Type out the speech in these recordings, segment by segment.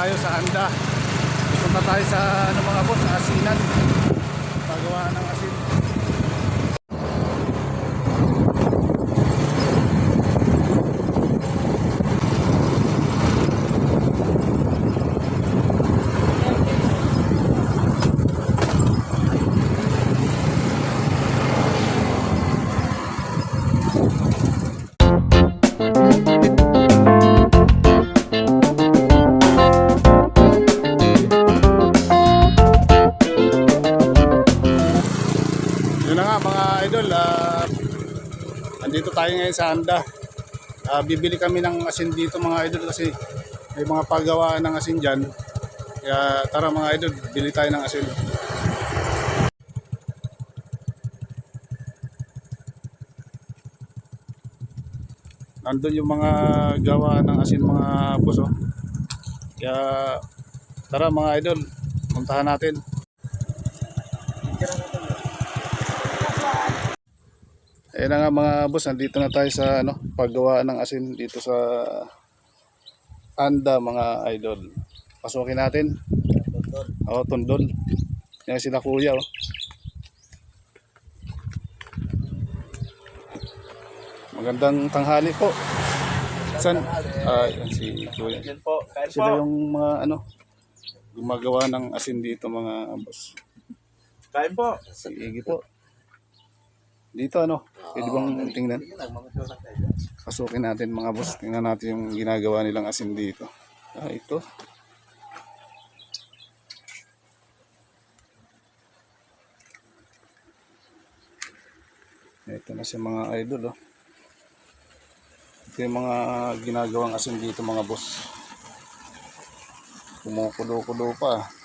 tayo sa Anda. Punta tayo sa ano mga boss, sa asinan. Pagawa ng asin. Na nga mga idol, ah, andito tayo ngayon sa Anda. Ah, bibili kami ng asin dito mga idol kasi may mga pagawaan ng asin dyan. Kaya tara mga idol, bili tayo ng asin. Nandun yung mga gawa ng asin mga puso. Kaya tara mga idol, puntahan natin. Eh na nga mga boss, nandito na tayo sa ano, paggawa ng asin dito sa Anda mga idol. Pasukin natin. Oo, tundol. Yan sila kuya oh. Magandang tanghali po. San? Ah, yan si kuya. Po. Sila yung mga ano, gumagawa ng asin dito mga boss. Kain po. Si Iggy po. Dito ano, pwede bang tingnan? Pasukin natin mga boss. Tingnan natin yung ginagawa nilang asin dito. Ah, ito. Ito na si mga idol oh. Ito yung mga ginagawang asin dito mga boss. Kumukulo-kulo pa.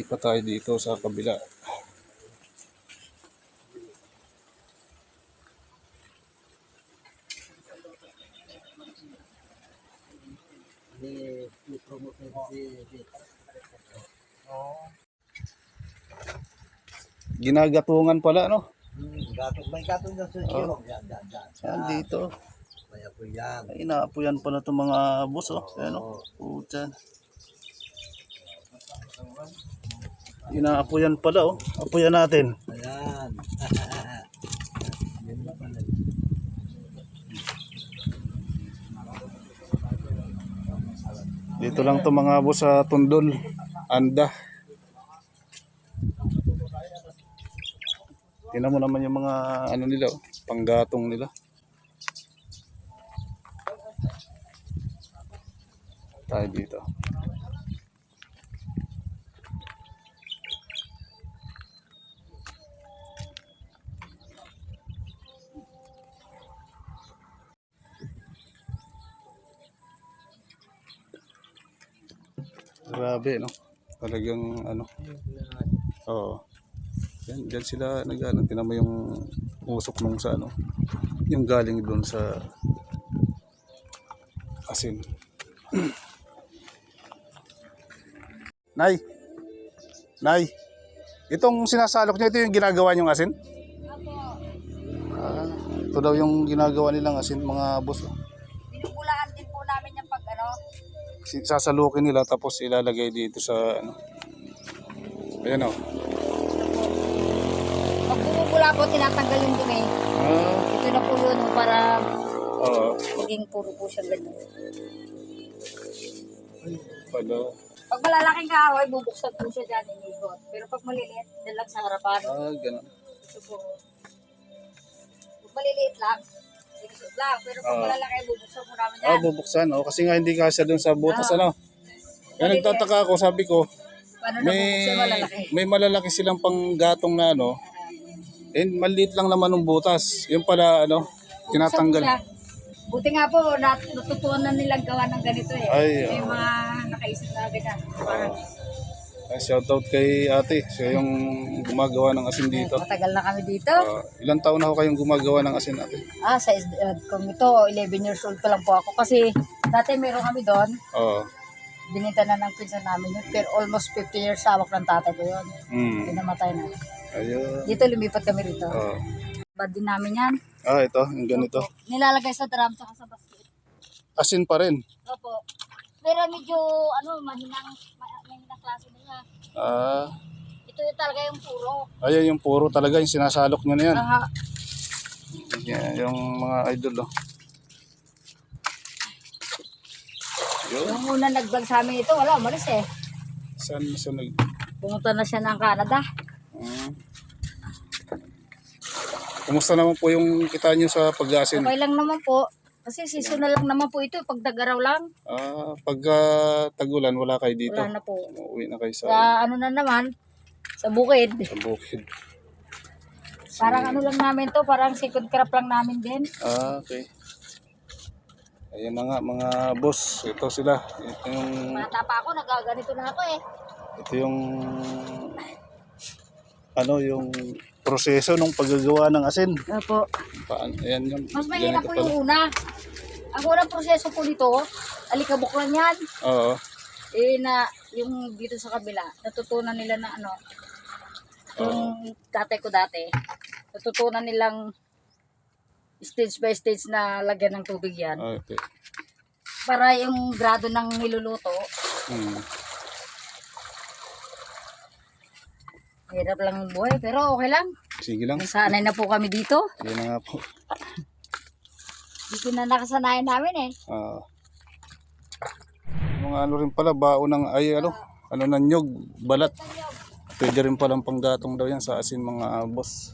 Pa tayo dito sa kabila. Ginagatungan pala, no? Gatong, may gatong na sa iyo. Yan, yan, yan. Yan dito. Kaya po yan. Ay, inaapuyan pala itong mga boss, oh. Ayan, oh. Puta. Inaapuyan pala, oh. Apuyan natin. Ayan. Dito lang to mga boss sa Tundol. Anda. Tingnan mo naman yung mga ano nila, oh, panggatong nila. Tayo dito. Grabe, no? Talagang ano. Oo. Yan, dyan sila nag ano, tinan mo yung usok nung sa ano. Yung galing doon sa asin. Nay. Nay. Itong sinasalok niyo, ito yung ginagawa niyong asin? Ah, ito daw yung ginagawa nilang asin, mga boss. oh. Sasalukin nila tapos ilalagay dito sa ano. Ayan oh. Pag bumubula po, tinatanggal yung dumi. Ah, Ito na po yun para oo. maging puro po siya ganun. Pala. Pag malalaking kahoy, bubuksan po siya dyan inigot. Pero pag maliliit, dyan lang sa harapan. Ah, ganun. Ito po. Pag maliliit lang, sinusot lang. Pero pag Oo. malalaki, bubuksan po namin Ah, yan. bubuksan. Oh, kasi nga hindi kasya doon sa butas Ah. ano. Kaya nagtataka ako, sabi ko, Paano na may malalaki? may malalaki silang panggatong na ano. Eh, maliit lang naman ng butas. Yung pala ano, tinatanggal. Buti nga po, nat natutunan na nilang gawa ng ganito eh. Ay, May oo. mga nakaisip na ganyan. Parang, Ay, shoutout kay ate. Siya yung gumagawa ng asin dito. matagal na kami dito. Ah, ilang taon na ako kayong gumagawa ng asin ate? Ah, sa edad kong ito, 11 years old pa lang po ako. Kasi dati meron kami doon, Oo. Binita na ng pinsan namin yun. Pero almost 50 years hawak ng tatay ko yun. Hmm. Pinamatay na. Ayun. Dito lumipat kami rito. Oh. Bad din namin yan. Ah, ito. Yung ganito. Nilalagay sa drum tsaka sa basket. Asin pa rin. Opo. Pero medyo, ano, mahinang, ma- mahinang klase niya. Ah, Ito yung talaga yung puro. ayan yung puro talaga. Yung sinasalok nyo na yan. Aha. Yan, yung mga idol, oh. Yun. Yung una nag-vlog sa amin ito, wala, umalis eh. Saan, saan nag... Pumunta na siya ng Canada. Hmm. Kumusta naman po yung kita nyo sa pag-asin? Okay lang naman po. Kasi seasonal lang naman po ito, pag dagaraw lang, Ah, pagka tagulan, wala kayo dito. wala na po. Uuwi na kayo sa, Sa ano na naman, sa bukid. sa bukid. Parang ano lang namin to, parang second crop lang namin din. Ah, okay. Ayan na nga mga boss. Ito sila. Ito yung Bata pa ako, nagaganito na ako eh. ito yung ano yung proseso ng paggagawa ng asin. Opo. Paano? Ayan yung Mas mahirap po yung una. Ang unang proseso po nito, alikabok lang yan. Oo. Eh na, yung dito sa kabila, natutunan nila na ano, yung tatay ko dati, natutunan nilang stage by stage na lagyan ng tubig yan. Okay. Para yung grado ng niluluto, Hmm. Hirap lang yung buhay. Pero okay lang. Sige lang. Nasanay na po kami dito. Yan na nga po. Dito na nakasanayan namin eh. Ah. mga ano rin pala, bao ng ay ano, ano ng nyog, balat. Pwede rin palang panggatong daw yan sa asin mga boss.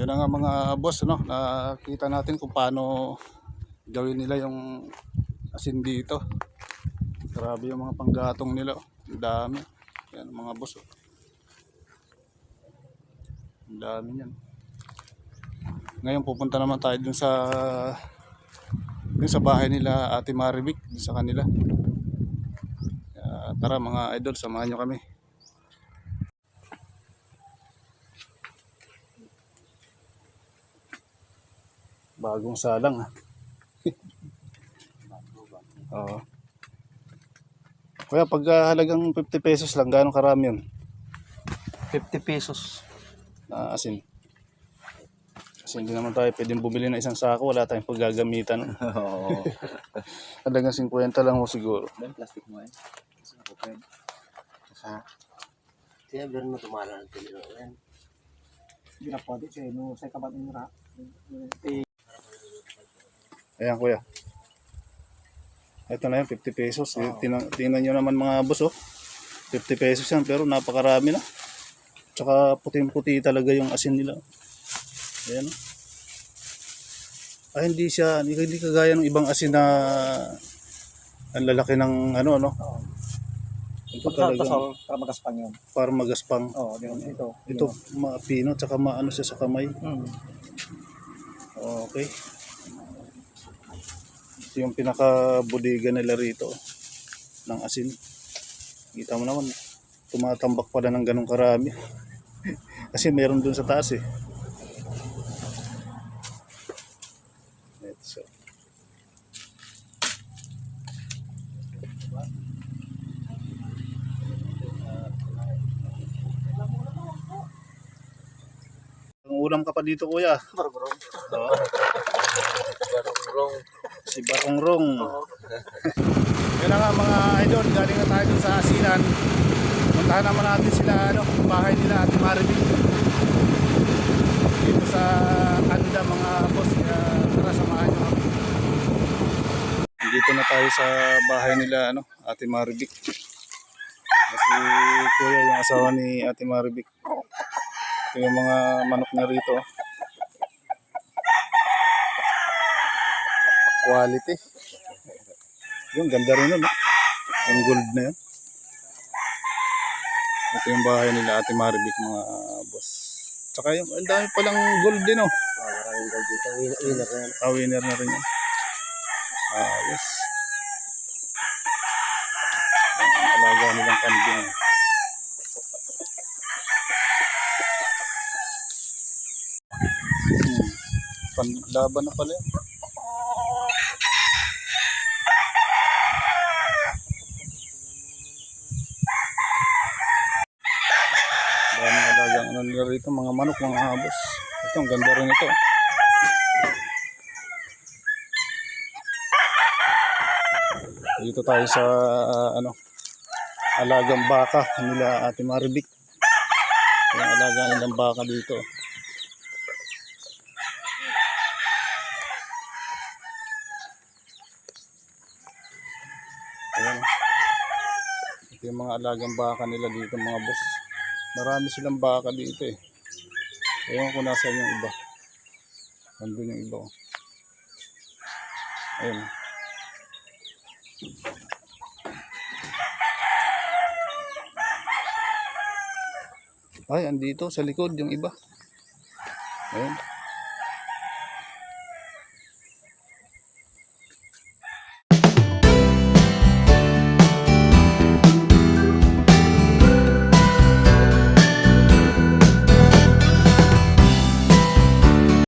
Yun na nga mga boss, no? nakita natin kung paano gawin nila yung asin dito. Grabe yung mga panggatong nila. oh. Ang dami. Yan mga boss. oh. Ang dami yan. Ngayon pupunta naman tayo dun sa dun sa bahay nila Ate Maribik, dun sa kanila. Kaya, tara mga idol, samahan nyo kami. Bagong salang ah. Oo. Kuya, pag ah, halagang 50 pesos lang, gano'ng karami yun? 50 pesos. Na asin. Kasi hindi naman tayo pwedeng bumili ng isang sako, wala tayong paggagamitan. Oo. Halagang 50 lang mo siguro. Ben, plastic mo eh. Kasi ako pen. Sa... Kaya meron na tumala ng tilo. Yan. Hindi na pwede siya, no, sa kabat ng ra. Ayan kuya. Ito na yan, 50 pesos. Tingnan, tingnan nyo naman mga boss oh. 50 pesos yan, pero napakarami na. Tsaka puting-puti talaga yung asin nila. Ayan oh. Ah, hindi siya, hindi, hindi kagaya ng ibang asin na ang lalaki ng ano, ano. Ito talaga Tasol, para magaspang yun. para magaspang. Oo, oh, yun, ito. Ito, mapino, tsaka maano siya sa kamay. Hmm. Okay. Ito yung pinaka-bodega nila rito ng asin. Kita mo naman, tumatambak pala ng ganong karami. Kasi meron dun sa taas eh. Ito siya. Ang ulam ka pa dito kuya. Oo. Si Barongrong. Yan na nga mga idol, galing na tayo sa asinan. Puntahan naman natin sila, ano, bahay nila at Maribik. Dito sa Canada mga boss, kaya tara samahan nyo. Dito na tayo sa bahay nila, ano, Ate Maribik. Kasi kuya yung asawa ni Ate Maribik. Ito yung mga manok niya rito. Quality. Yung ganda rin nun. Yung gold na yun. Ito yung bahay nila Ate Maribik mga boss. Tsaka yung ang dami palang gold din oh. Maraming gold dito. Winner, na yan. Ah, winner na rin yan. Ah, yes. Ang alaga nilang kambing. Hmm. Panlaban na pala yun. Daming alagang ano nila rito, mga manok, mga habos. Ito, ang ganda rin ito. Dito tayo sa ah, ano alagang baka nila Ate Maribik. Yung alaga nilang baka dito. Ayan. Ito yung mga alagang baka nila dito mga boss. Marami silang baka dito eh. Ewan ko nasa yung iba. Nandun yung iba. oh. Ayun. Ay, andito sa likod yung iba. Ayun.